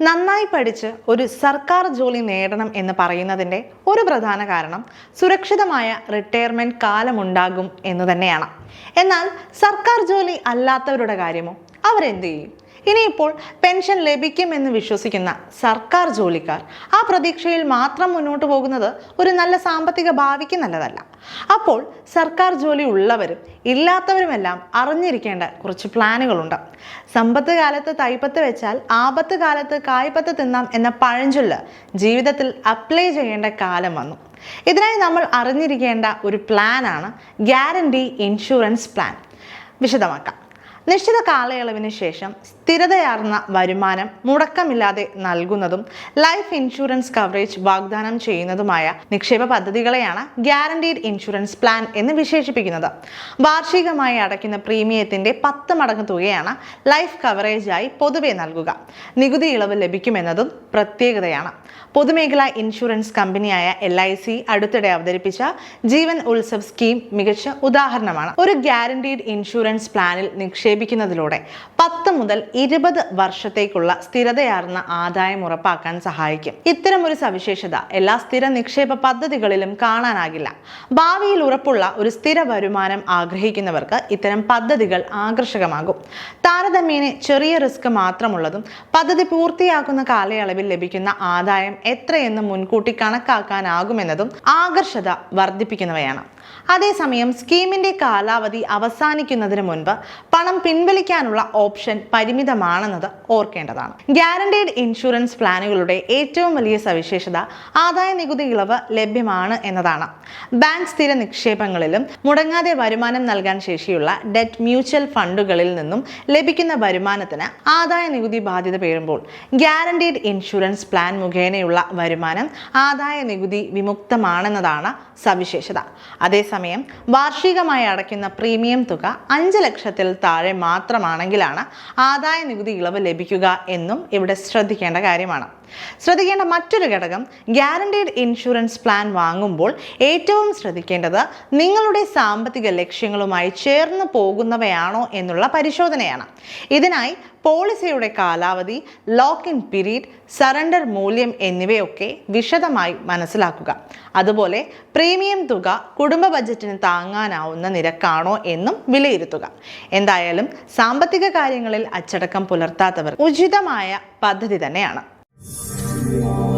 നന്നായി പഠിച്ച് ഒരു സർക്കാർ ജോലി നേടണം എന്ന് പറയുന്നതിന്റെ ഒരു പ്രധാന കാരണം സുരക്ഷിതമായ റിട്ടയർമെന്റ് കാലമുണ്ടാകും എന്ന് തന്നെയാണ്. എന്നാൽ സർക്കാർ ജോലി അല്ലാത്തവരുടെ കാര്യമോ? അവരെന്ത് ചെയ്യും? ഇനിയിപ്പോൾ പെൻഷൻ ലഭിക്കുമെന്ന് വിശ്വസിക്കുന്ന സർക്കാർ ജോലിക്കാർ ആ പ്രതീക്ഷയിൽ മാത്രം മുന്നോട്ട് പോകുന്നത് ഒരു നല്ല സാമ്പത്തിക ഭാവിക്ക് നല്ലതല്ല. അപ്പോൾ സർക്കാർ ജോലി ഉള്ളവരും ഇല്ലാത്തവരുമെല്ലാം അറിഞ്ഞിരിക്കേണ്ട കുറച്ച് പ്ലാനുകളുണ്ട്. സമ്പത്ത് കാലത്ത് തൈപ്പത്ത് വെച്ചാൽ ആപത്ത് കാലത്ത് കായ്പത്ത് തിന്നാം എന്ന പഴഞ്ചൊല്ല് ജീവിതത്തിൽ അപ്ലൈ ചെയ്യേണ്ട കാലം വന്നു. ഇതിനായി നമ്മൾ അറിഞ്ഞിരിക്കേണ്ട ഒരു പ്ലാനാണ് ഗ്യാരണ്ടി ഇൻഷുറൻസ് പ്ലാൻ. വിശദമാക്കാം. നിശ്ചിത കാലയളവിന് ശേഷം സ്ഥിരതയാർന്ന വരുമാനം മുടക്കമില്ലാതെ നൽകുന്നതും ലൈഫ് ഇൻഷുറൻസ് കവറേജ് വാഗ്ദാനം ചെയ്യുന്നതുമായ നിക്ഷേപ പദ്ധതികളെയാണ് ഗ്യാരണ്ടീഡ് ഇൻഷുറൻസ് പ്ലാൻ എന്ന് വിശേഷിപ്പിക്കുന്നത്. വാർഷികമായി അടയ്ക്കുന്ന പ്രീമിയത്തിന്റെ പത്ത് മടങ്ങ് തുകയാണ് ലൈഫ് കവറേജായി പൊതുവെ നൽകുക. നികുതി ഇളവ് ലഭിക്കുമെന്നതും പ്രത്യേകതയാണ്. പൊതുമേഖലാ ഇൻഷുറൻസ് കമ്പനിയായ എൽ ഐ സി അടുത്തിടെ അവതരിപ്പിച്ച ജീവൻ ഉത്സവ് സ്കീം മികച്ച ഉദാഹരണമാണ്. ഒരു ഗ്യാരണ്ടീഡ് ഇൻഷുറൻസ് പ്ലാനിൽ നിക്ഷേപിക്കുന്നതിലൂടെ പത്ത് മുതൽ ഇരുപത് വർഷത്തേക്കുള്ള സ്ഥിരതയാർന്ന ആദായം ഉറപ്പാക്കാൻ സഹായിക്കും. ഇത്തരം ഒരു സവിശേഷത എല്ലാ സ്ഥിര നിക്ഷേപ പദ്ധതികളിലും കാണാനാകില്ല. ഭാവിയിൽ ഉറപ്പുള്ള ഒരു സ്ഥിര വരുമാനം ആഗ്രഹിക്കുന്നവർക്ക് ഇത്തരം പദ്ധതികൾ ആകർഷകമാകും. താരതമ്യേന ചെറിയ റിസ്ക് മാത്രമുള്ളതും പദ്ധതി പൂർത്തിയാക്കുന്ന കാലയളവിൽ ലഭിക്കുന്ന ആദായം എത്രയെന്ന് മുൻകൂട്ടി കണക്കാക്കാനാകുമെന്നതും ആകർഷത വർദ്ധിപ്പിക്കുന്നവയാണ്. അതേസമയം സ്കീമിന്റെ കാലാവധി അവസാനിക്കുന്നതിന് മുൻപ് പണം പിൻവലിക്കാനുള്ള ഓപ്ഷൻ പരിമിതമാണെന്നത് ഓർക്കേണ്ടതാണ്. ഗ്യാരണ്ടീഡ് ഇൻഷുറൻസ് പ്ലാനുകളുടെ ഏറ്റവും വലിയ സവിശേഷത ആദായ നികുതി ഇളവ് ലഭ്യമാണ് എന്നതാണ്. ബാങ്ക് സ്ഥിര നിക്ഷേപങ്ങളിലും മുടങ്ങാതെ വരുമാനം നൽകാൻ ശേഷിയുള്ള ഡെറ്റ് മ്യൂച്വൽ ഫണ്ടുകളിൽ നിന്നും ലഭിക്കുന്ന വരുമാനത്തിന് ആദായ നികുതി ബാധ്യത പേരുമ്പോൾ ഗ്യാരണ്ടീഡ് ഇൻഷുറൻസ് പ്ലാൻ മുഖേനയുള്ള വരുമാനം ആദായ നികുതി വിമുക്തമാണെന്നതാണ് സവിശേഷത. അതേസമയം വാർഷികമായി അടയ്ക്കുന്ന പ്രീമിയം തുക അഞ്ച് ലക്ഷത്തിൽ താഴെ മാത്രമാണെങ്കിലാണ് ആദായ നികുതി ഇളവ് ലഭിക്കുക എന്നും ഇവിടെ ശ്രദ്ധിക്കേണ്ട കാര്യമാണ്. ശ്രദ്ധിക്കേണ്ട മറ്റൊരു ഘടകം ഗ്യാരണ്ടീഡ് ഇൻഷുറൻസ് പ്ലാൻ വാങ്ങുമ്പോൾ ഏറ്റവും ശ്രദ്ധിക്കേണ്ടത് നിങ്ങളുടെ സാമ്പത്തിക ലക്ഷ്യങ്ങളുമായി ചേർന്ന് പോകുന്നവയാണോ എന്നുള്ള പരിശോധനയാണ്. ഇതിനായി പോളിസിയുടെ കാലാവധി ലോക്ക് ഇൻ പീരീഡ് സറണ്ടർ മൂല്യം എന്നിവയൊക്കെ വിശദമായി മനസ്സിലാക്കുക. അതുപോലെ പ്രീമിയം തുക കുടുംബ ബജറ്റിന് താങ്ങാനാവുന്ന നിരക്കാണോ എന്നും വിലയിരുത്തുക. എന്തായാലും സാമ്പത്തിക കാര്യങ്ങളിൽ അച്ചടക്കം പുലർത്താത്തവർ ഉചിതമായ പദ്ധതി തന്നെയാണ്. Thank you.